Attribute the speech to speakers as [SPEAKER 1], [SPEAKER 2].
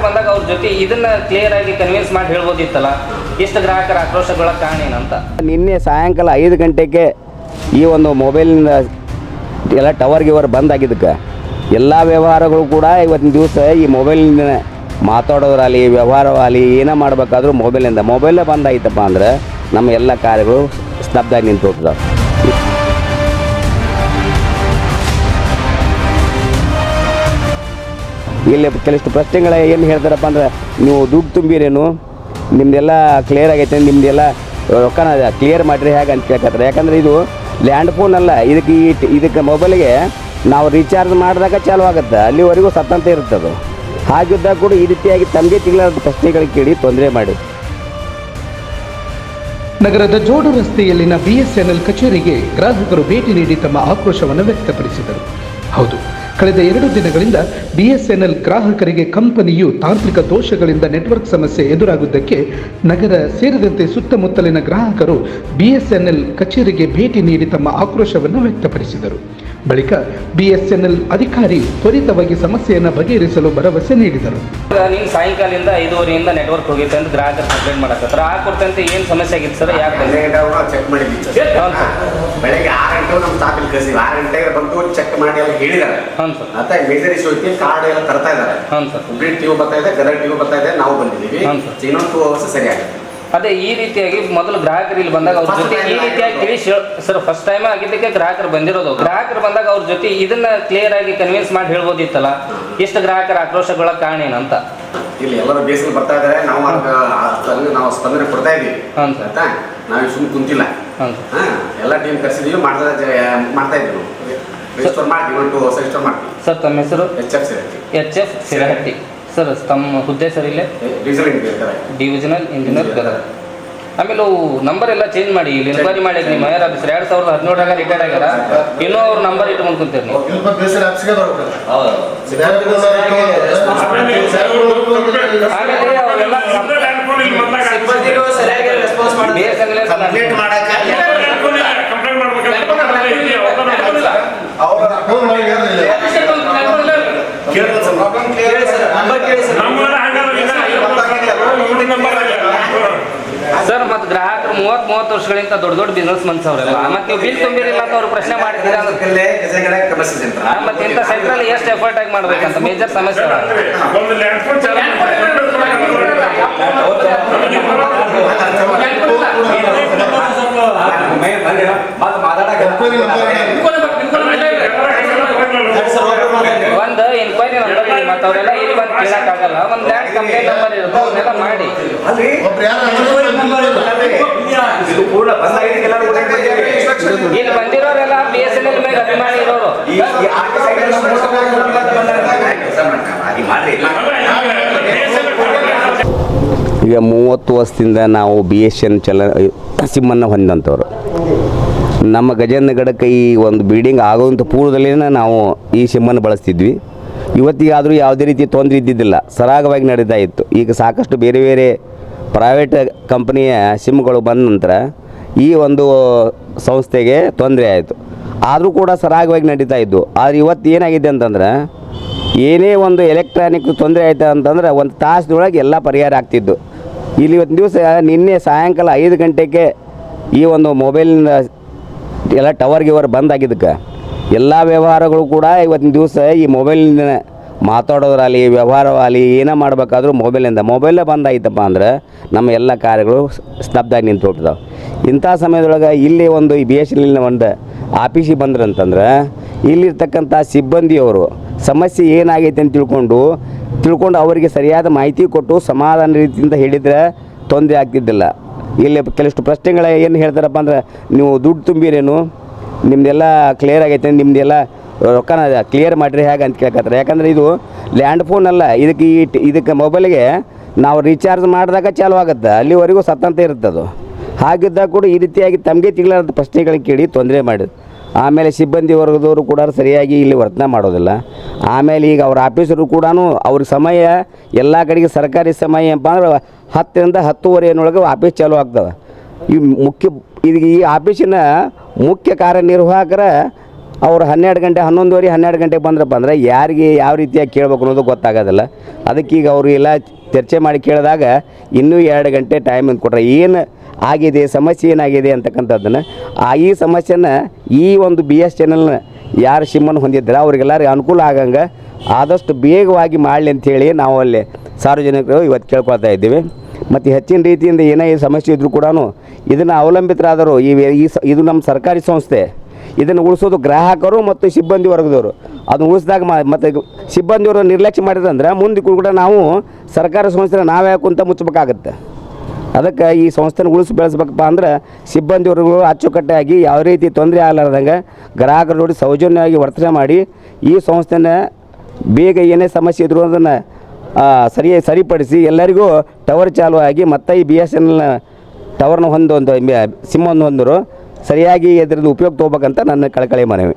[SPEAKER 1] ಗ್ರಾಹಕರು ಬಂದಾಗ ಅವ್ರ ಜೊತೆ ಇದನ್ನ ಕ್ಲಿಯರ್ ಆಗಿ ಕನ್ವಿನ್ಸ್ ಮಾಡಿ ಹೇಳ್ಬೋದಿತ್ತಲ್ಲ? ಇಷ್ಟು ಗ್ರಾಹಕರ ಆಕ್ರೋಶಗಳ ಕಾರಣ ಏನಂತ?
[SPEAKER 2] ನಿನ್ನೆ ಸಾಯಂಕಾಲ ಐದು ಗಂಟೆಗೆ ಈ ಒಂದು ಮೊಬೈಲ್ನಿಂದ ಎಲ್ಲ ಟವರ್ ಗಿವರ್ ಬಂದ್ ಆಗಿದ್ದಕ್ಕೆ. ಎಲ್ಲ ವ್ಯವಹಾರಗಳು ಕೂಡ ಇವತ್ತಿನ ದಿವಸ ಈ ಮೊಬೈಲ್ನಿಂದ ಮಾತಾಡೋದ್ರಾಗಲಿ ವ್ಯವಹಾರವಾಗಲಿ ಏನೇ ಮಾಡಬೇಕಾದ್ರೂ ಮೊಬೈಲಿಂದ ಮೊಬೈಲೇ ಬಂದಾಗಿತ್ತಪ್ಪ ಅಂದ್ರೆ ನಮ್ಮ ಎಲ್ಲ ಕಾರ್ಯಗಳು ಸ್ತಬ್ಧ ನಿಂತು ಹೋಗ್ತದೆ ಇಲ್ಲಿ ಕೆಲಷ್ಟು ಪ್ರಶ್ನೆಗಳ ಏನು ಹೇಳ್ತಾರಪ್ಪ ಅಂದ್ರೆ, ನೀವು ದುಡ್ಡು ತುಂಬಿರೇನು? ನಿಮ್ದೆಲ್ಲ ಕ್ಲಿಯರ್ ಆಗೈತೆ, ನಿಮ್ದೆಲ್ಲ ರೊಕ್ಕನ ಕ್ಲಿಯರ್ ಮಾಡಿರಿ ಹೇಗೆ ಅಂತ ಕೇಳ್ಕತ್ತಾರೆ. ಯಾಕಂದ್ರೆ ಇದು ಲ್ಯಾಂಡ್ ಫೋನ್ ಅಲ್ಲ, ಇದಕ್ಕೆ ಈ ಇದಕ್ಕೆ ಮೊಬೈಲ್ಗೆ ನಾವು ರೀಚಾರ್ಜ್ ಮಾಡಿದಾಗ ಚಾಲು ಆಗುತ್ತೆ. ಅಲ್ಲಿವರೆಗೂ ಸತ್ತಂತ ಇರುತ್ತೆ ಅದು. ಹಾಗಿದ್ದಾಗ ಕೂಡ ಈ ರೀತಿಯಾಗಿ ತಮಗೆ ತಿಂಗಳ ಪ್ರಶ್ನೆಗಳಿಗೆ ಕೇಳಿ ತೊಂದರೆ ಮಾಡಿ.
[SPEAKER 3] ನಗರದ ಜೋಡು ರಸ್ತೆಯಲ್ಲಿನ ಬಿಎಸ್ಎನ್ಎಲ್ ಕಚೇರಿಗೆ ಗ್ರಾಹಕರು ಭೇಟಿ ನೀಡಿ ತಮ್ಮ ಆಕ್ರೋಶವನ್ನು ವ್ಯಕ್ತಪಡಿಸಿದರು. ಹೌದು ಕಳೆದ ಎರಡು ದಿನಗಳಿಂದ ಬಿಎಸ್ಎನ್ಎಲ್ ಗ್ರಾಹಕರಿಗೆ ಕಂಪನಿಯು ತಾಂತ್ರಿಕ ದೋಷಗಳಿಂದ ನೆಟ್ವರ್ಕ್ ಸಮಸ್ಯೆ ಎದುರಾಗುವುದಕ್ಕೆ ನಗರ ಸೇರಿದಂತೆ ಸುತ್ತಮುತ್ತಲಿನ ಗ್ರಾಹಕರು ಬಿಎಸ್ಎನ್ಎಲ್ ಕಚೇರಿಗೆ ಭೇಟಿ ನೀಡಿ ತಮ್ಮ ಆಕ್ರೋಶವನ್ನು ವ್ಯಕ್ತಪಡಿಸಿದರು. ಬಳಿಕ ಬಿಎಸ್ಎನ್ಎಲ್ ಅಧಿಕಾರಿ ತ್ವರಿತವಾಗಿ ಸಮಸ್ಯೆಯನ್ನು ಬಗೆಹರಿಸಲು ಭರವಸೆ ನೀಡಿದರು.
[SPEAKER 1] ನೀನು ಸಾಯಂಕಾಲದಿಂದ ಐದುವರೆಯಿಂದ ನೆಟ್ವರ್ಕ್ ಹೋಗಿತ್ತು ಅಂತ ಗ್ರಾಹಕರು ಕಂಪ್ಲೇಂಟ್ ಮಾಡಕತ್ತಾರ. ಆ ಕೊಡ್ತಂತ ಏನು ಸಮಸ್ಯೆ ಆಗಿತ್ತು ಸರ್? ಯಾಕೆ?
[SPEAKER 4] ಚೆಕ್ ಮಾಡಿದ್ವಿ ಸರ್.
[SPEAKER 1] ಹೌದು
[SPEAKER 4] ಬೆಳಗ್ಗೆ ಆರು ಗಂಟೆ ನಮ್ಮ ಸ್ಟಾಫ್ ಇಲ್ಲಿ ಆರು ಗಂಟೆಗೆ ಬಂದು ಚೆಕ್ ಮಾಡಿ ಎಲ್ಲ ಹೇಳಿದ್ದಾರೆ.
[SPEAKER 1] ಹೌದು ಸರ್.
[SPEAKER 4] ಮತ್ತೆ ಮೇಜರ್ ಇಶ್ಯೂ ಐತಿ ಕಾರ್ಡ್ ಎಲ್ಲ ತರ್ತಾ ಇದ್ದಾರೆ.
[SPEAKER 1] ಹೌದು ಸರ್.
[SPEAKER 4] ಹುಬ್ಳಿ ಟಿವಿ ಬರ್ತಾ ಇದೆ ಗದಗ ಟಿವಿ ಬರ್ತಾ ಇದೆ ನಾವು ಬಂದಿದ್ದೀವಿ.
[SPEAKER 1] ಹೌದು ಸರ್.
[SPEAKER 4] ಇನ್ನೊಂದು ಟೂ ಅವರ್ಸ್ ಸರಿ ಆಗುತ್ತೆ
[SPEAKER 1] ಅದೇ ಈ ರೀತಿಯಾಗಿ ಮೊದಲು ಗ್ರಾಹಕರು ಇಲ್ಲಿ ಬಂದಾಗ ಅವ್ರ ಜೊತೆ ಈ ರೀತಿಯಾಗಿ ತಿಳಿಸಿ ಸರ್ ಫಸ್ಟ್ ಟೈಮ್ ಆಗಿದ್ದಕ್ಕೆ ಗ್ರಾಹಕರು ಬಂದಿರೋದು. ಗ್ರಾಹಕರು ಬಂದಾಗ ಅವ್ರ ಜೊತೆ ಇದನ್ನ ಕ್ಲಿಯರ್ ಆಗಿ ಕನ್ವಿನ್ಸ್ ಮಾಡಿ ಹೇಳ್ಬೋದಿತ್ತಲ್ಲ? ಎಷ್ಟು ಗ್ರಾಹಕರ ಆಕ್ರೋಶಗಳ ಕಾರಣ ಏನಂತ
[SPEAKER 4] ಇಲ್ಲಿ ಎಲ್ಲರೂ ಬೇಸಿಗೆ ಬರ್ತಾ ಇದ್ದಾರೆ. ನಾವು ಅದಕ್ಕೆ ನಾವು ಸ್ಪಂದನೆ ಕೊಡ್ತಾ ಇದೀವಿ ಆಯ್ತಾ? ನಾವು ಸುಮ್ಮನೆ ಕುಂತಿಲ್ಲ. ಎಲ್ಲ ಟೀಮ್ ಕರ್ಸಿದೀವಿ ಮಾಡ್ತಾ ಮಾಡ್ತಾ ಇದ್ದೀವಿ ರಿಜಿಸ್ಟರ್ ಮಾಡ್ತೀವಿ ಮಾಡ್ತೀವಿ.
[SPEAKER 1] ಸರ್ ತಮ್ಮ ಹೆಸರು?
[SPEAKER 4] H F Sirahatti
[SPEAKER 1] H F Sirahatti sir ತಮ್ಮ ಹುದ್ದೆ ಸರ್ ಇಲ್ಲೇ?
[SPEAKER 4] ಡಿವಿಜನಲ್ ಇಂಜಿನ್ ಇರ್ತಾರೆ
[SPEAKER 1] ಡಿವಿಷನಲ್ ಇಂಜಿನಿಯರ್ ಗದಗ ಆಮೇಲೆ ಅವು ನಂಬರ್ ಎಲ್ಲ ಚೇಂಜ್ ಮಾಡಿ ಇಲ್ಲಿ ಇನ್ಕ್ವೈರಿ ಮಾಡಿ ನಿಮ್ಮ ಮೇಯರ್ ಆಫೀಸರ್ ಎರಡು ಸಾವಿರದ ಹದಿನೇಳರಾಗ ರಿಟೈರ್ಡ್ ಆಗ್ಯಾರ ಇನ್ನೂ ಅವ್ರ ನಂಬರ್ ಇಟ್ಕೊಂಡು ಕುಂತೀರಿ ನೀವು ಆಮೇಲೆ
[SPEAKER 4] ಕಂಪ್ಲೀಟ್ ಮಾಡಕ್ಕೆ ಸರ್
[SPEAKER 1] ಸರ್ ಮತ್ತೆ ಗ್ರಾಹಕರು ಮೂವತ್ ಮೂವತ್ತು ವರ್ಷಗಳಿಂದ ದೊಡ್ಡ ದೊಡ್ಡ ಬಿಸ್ನೆಸ್ ಮನ್ಸ್ ಅವರೆಲ್ಲ. ಮತ್ತೆ ನೀವು ಬಿಲ್ ತುಂಬಿರಿಲ್ಲ ಅಂತ ಅವ್ರು ಪ್ರಶ್ನೆ
[SPEAKER 4] ಕಮರ್ಸಿ
[SPEAKER 1] ಮತ್ತೆ ಇಂಥ ಸೆಂಟ್ರಲ್ ಎಷ್ಟು ಎಫರ್ಟ್ ಆಗಿ ಮಾಡ್ಬೇಕಂತ ಮೇಜರ್ ಸಮಸ್ಯೆ.
[SPEAKER 5] ಒಂದು ಲ್ಯಾಂಡ್ ಫೋನ್
[SPEAKER 1] ಒಂದು ಇನ್ಕ್ವೈರಿ ನಂಬರ್ ಮತ್ತೆ ಅವರೆಲ್ಲ ಬಂದು ಕೇಳಕ್ಕಾಗಲ್ಲ. ಒಂದು ಲ್ಯಾಂಡ್ ಕಂಪ್ಲೇಂಟ್ ನಂಬರ್ ಇರುತ್ತೆ ಅವನ್ನೆಲ್ಲ ಮಾಡಿ.
[SPEAKER 4] ಇದು ಪೂರ್ಣ ಬಂದಾಗಿದೆ ಎಲ್ಲರೂ ಗೊತ್ತಾಗ್ತದೆ.
[SPEAKER 1] ಇಲ್ಲಿ ಬಂದಿರೋರೆಲ್ಲ ಬಿ ಎಸ್ ಎನ್ ಎಲ್ ಮೇಲೆ ಅಭಿಮಾನಿ ಇರೋರು.
[SPEAKER 4] ಈ ಈ ಆರ್ಟಿ ಸೈಕಲ್ ಹಾಗೆ ಮಾಡ್ರಿ.
[SPEAKER 2] ಈಗ ಮೂವತ್ತು ವರ್ಷದಿಂದ ನಾವು ಬಿ ಎಸ್ ಎನ್ ಚಲ ಸಿಮ್ಮನ್ನು ಹೊಂದಂಥವ್ರು ನಮ್ಮ ಗಜೇಂದ್ರಗಡಕ್ಕೆ ಈ ಒಂದು ಬಿಲ್ಡಿಂಗ್ ಆಗೋವಂಥ ಪೂರ್ವದಲ್ಲೇ ನಾವು ಈ ಸಿಮ್ಮನ್ನು ಬಳಸ್ತಿದ್ವಿ. ಇವತ್ತಿಗಾದರೂ ಯಾವುದೇ ರೀತಿ ತೊಂದರೆ ಇದ್ದಿದ್ದಿಲ್ಲ. ಸರಾಗವಾಗಿ ನಡೀತಾ ಇತ್ತು. ಈಗ ಸಾಕಷ್ಟು ಬೇರೆ ಬೇರೆ ಪ್ರೈವೇಟ್ ಕಂಪ್ನಿಯ ಸಿಮ್ಗಳು ಬಂದ ನಂತರ ಈ ಒಂದು ಸಂಸ್ಥೆಗೆ ತೊಂದರೆ ಆಯಿತು. ಆದರೂ ಕೂಡ ಸರಾಗವಾಗಿ ನಡೀತಾ ಇದ್ದು. ಆದರೆ ಇವತ್ತು ಏನಾಗಿದೆ ಅಂತಂದ್ರೆ, ಏನೇ ಒಂದು ಎಲೆಕ್ಟ್ರಾನಿಕ್ ತೊಂದರೆ ಆಯಿತು ಅಂತಂದ್ರೆ ಒಂದು ತಾಸಿನೊಳಗೆ ಎಲ್ಲ ಪರಿಹಾರ ಆಗ್ತಿದ್ದು. ಇಲ್ಲಿ ಇವತ್ತು ದಿವಸ ನಿನ್ನೆ ಸಾಯಂಕಾಲ ಐದು ಗಂಟೆಗೆ ಈ ಒಂದು ಮೊಬೈಲಿಂದ ಎಲ್ಲ ಟವರ್ ಗಿವರ್ ಬಂದಾಗಿದ್ದಕ್ಕೆ ಎಲ್ಲ ವ್ಯವಹಾರಗಳು ಕೂಡ ಇವತ್ತಿನ ದಿವಸ ಈ ಮೊಬೈಲಿಂದ ಮಾತಾಡೋದ್ರಾಗಲಿ ವ್ಯವಹಾರವಾಗಲಿ ಏನೇ ಮಾಡಬೇಕಾದ್ರೂ ಮೊಬೈಲಿಂದ ಮೊಬೈಲೇ ಬಂದಾಯ್ತಪ್ಪ ಅಂದ್ರೆ ನಮ್ಮ ಎಲ್ಲ ಕಾರ್ಯಗಳು ಸ್ತಬ್ಧಾಗಿ ನಿಂತು ಹೋಗ್ತಿದ್ದಾವೆ ಇಂಥ ಸಮಯದೊಳಗೆ ಇಲ್ಲಿ ಒಂದು ಈ ಬಿ ಎಸ್ ಎಲ್ನ ಒಂದು ಆಫೀಸಿಗೆ ಬಂದ್ರಂತಂದ್ರೆ ಇಲ್ಲಿರ್ತಕ್ಕಂಥ ಸಿಬ್ಬಂದಿಯವರು ಸಮಸ್ಯೆ ಏನಾಗೈತೆ ಅಂತ ತಿಳ್ಕೊಂಡು ತಿಳ್ಕೊಂಡು ಅವರಿಗೆ ಸರಿಯಾದ ಮಾಹಿತಿ ಕೊಟ್ಟು ಸಮಾಧಾನ ರೀತಿಯಿಂದ ಹೇಳಿದರೆ ತೊಂದರೆ ಆಗ್ತಿದ್ದಿಲ್ಲ. ಇಲ್ಲಿ ಕೆಲಷ್ಟು ಪ್ರಶ್ನೆಗಳ ಏನು ಹೇಳ್ತಾರಪ್ಪ ಅಂದ್ರೆ, ನೀವು ದುಡ್ಡು ತುಂಬಿರೇನು? ನಿಮ್ದೆಲ್ಲ ಕ್ಲಿಯರ್ ಆಗೈತೆ, ನಿಮ್ದೆಲ್ಲ ರೊಕ್ಕನ ಕ್ಲಿಯರ್ ಮಾಡಿರಿ ಹೇಗೆ ಅಂತ ಕೇಳ್ಕತ್ತಾರೆ. ಯಾಕಂದ್ರೆ ಇದು ಲ್ಯಾಂಡ್ ಫೋನ್ ಅಲ್ಲ, ಇದಕ್ಕೆ ಈ ಇದಕ್ಕೆ ಮೊಬೈಲ್ಗೆ ನಾವು ರೀಚಾರ್ಜ್ ಮಾಡಿದಾಗ ಚಾಲು ಆಗುತ್ತೆ. ಅಲ್ಲಿವರೆಗೂ ಸತ್ತಂತ ಇರುತ್ತೆ ಅದು. ಹಾಗಿದ್ದಾಗ ಕೂಡ ಈ ರೀತಿಯಾಗಿ ತಮಗೆ ತಿಂಗಳ ಪ್ರಶ್ನೆಗಳನ್ನು ಕೇಳಿ ತೊಂದರೆ ಮಾಡಿದ್ರು ಆಮೇಲೆ ಸಿಬ್ಬಂದಿ ವರ್ಗದವರು ಕೂಡ ಸರಿಯಾಗಿ ಇಲ್ಲಿ ವರ್ತನೆ ಮಾಡೋದಿಲ್ಲ. ಆಮೇಲೆ ಈಗ ಅವ್ರ ಆಫೀಸರು ಕೂಡ ಅವ್ರ ಸಮಯ, ಎಲ್ಲ ಕಡೆಗೆ ಸರ್ಕಾರಿ ಸಮಯ ಏನಪ್ಪ ಅಂದ್ರೆ ಹತ್ತರಿಂದ ಹತ್ತುವರೆಯನ್ನೊಳಗೆ ಆಫೀಸ್ ಚಾಲು ಆಗ್ತವೆ ಈ ಮುಖ್ಯ ಇದು ಈ ಆಫೀಸಿನ ಮುಖ್ಯ ಕಾರ್ಯನಿರ್ವಾಹಕರ ಅವ್ರು ಹನ್ನೆರಡು ಗಂಟೆ, ಹನ್ನೊಂದುವರೆ, ಹನ್ನೆರಡು ಗಂಟೆಗೆ ಬಂದ್ರಪ್ಪ ಅಂದ್ರೆ ಯಾರಿಗೆ ಯಾವ ರೀತಿಯಾಗಿ ಕೇಳಬೇಕು ಅನ್ನೋದು ಗೊತ್ತಾಗೋದಿಲ್ಲ. ಅದಕ್ಕೀಗ ಅವರು ಎಲ್ಲ ಚರ್ಚೆ ಮಾಡಿ ಕೇಳಿದಾಗ ಇನ್ನೂ ಎರಡು ಗಂಟೆ ಟೈಮ್ ಅಂತ ಕೊಟ್ಟರೆ ಏನು ಆಗಿದೆ, ಸಮಸ್ಯೆ ಏನಾಗಿದೆ ಅಂತಕ್ಕಂಥದ್ದನ್ನು ಆ ಈ ಸಮಸ್ಯೆನ ಈ ಒಂದು ಬಿ ಎಸ್ ಚಾನಲ್ನ ಯಾರು ಸಿಮ್ಮನ್ನು ಹೊಂದಿದ್ದರೆ ಅವ್ರಿಗೆಲ್ಲರಿಗೂ ಅನುಕೂಲ ಆಗಂಗೆ ಆದಷ್ಟು ಬೇಗವಾಗಿ ಮಾಡಲಿ ಅಂಥೇಳಿ ನಾವು ಅಲ್ಲಿ ಸಾರ್ವಜನಿಕರು ಇವತ್ತು ಕೇಳ್ಕೊಳ್ತಾ ಇದ್ದೀವಿ. ಮತ್ತು ಹೆಚ್ಚಿನ ರೀತಿಯಿಂದ ಏನೇ ಸಮಸ್ಯೆ ಇದ್ದರೂ ಕೂಡ ಇದನ್ನು ಅವಲಂಬಿತರಾದರು ಈ ಇದು ನಮ್ಮ ಸರ್ಕಾರಿ ಸಂಸ್ಥೆ. ಇದನ್ನು ಉಳಿಸೋದು ಗ್ರಾಹಕರು ಮತ್ತು ಸಿಬ್ಬಂದಿ ವರ್ಗದವರು. ಅದನ್ನು ಉಳಿಸಿದಾಗ ಮತ್ತು ಸಿಬ್ಬಂದಿಯವರು ನಿರ್ಲಕ್ಷ್ಯ ಮಾಡಿದಂದ್ರೆ ಮುಂದೆ ಕೂಡ ನಾವು ಸರ್ಕಾರ ಸಂಸ್ಥೆನ ನಾವೇ ಕುಂತ ಮುಚ್ಚಬೇಕಾಗತ್ತೆ. ಅದಕ್ಕೆ ಈ ಸಂಸ್ಥೆನ ಉಳಿಸಿ ಬೆಳೆಸ್ಬೇಕಪ್ಪ ಅಂದ್ರೆ ಸಿಬ್ಬಂದಿಯವರು ಅಚ್ಚುಕಟ್ಟಾಗಿ ಯಾವ ರೀತಿ ತೊಂದರೆ ಆಗಲಾರ್ದಂಗೆ ಗ್ರಾಹಕರು ನೋಡಿ ಸೌಜನ್ಯವಾಗಿ ವರ್ತನೆ ಮಾಡಿ ಈ ಸಂಸ್ಥೆನ ಬೇಗ ಏನೇ ಸಮಸ್ಯೆ ಇದ್ರು ಅದನ್ನು ಸರಿ ಸರಿಪಡಿಸಿ ಎಲ್ಲರಿಗೂ ಟವರ್ ಚಾಲು ಆಗಿ ಮತ್ತೆ ಈ ಬಿ ಎಸ್ ಎನ್ ಎಲ್ನ ಟವರ್ನ ಹೊಂದೊಂದು ಸಿಮ್ಮನ್ನು ಹೊಂದರು. ಸರಿಯಾಗಿ ಇದರಿಂದ ಉಪಯೋಗ ತೊಗೋಬೇಕಂತ ನನ್ನ ಕಳಕಳಿ ಮನವಿ.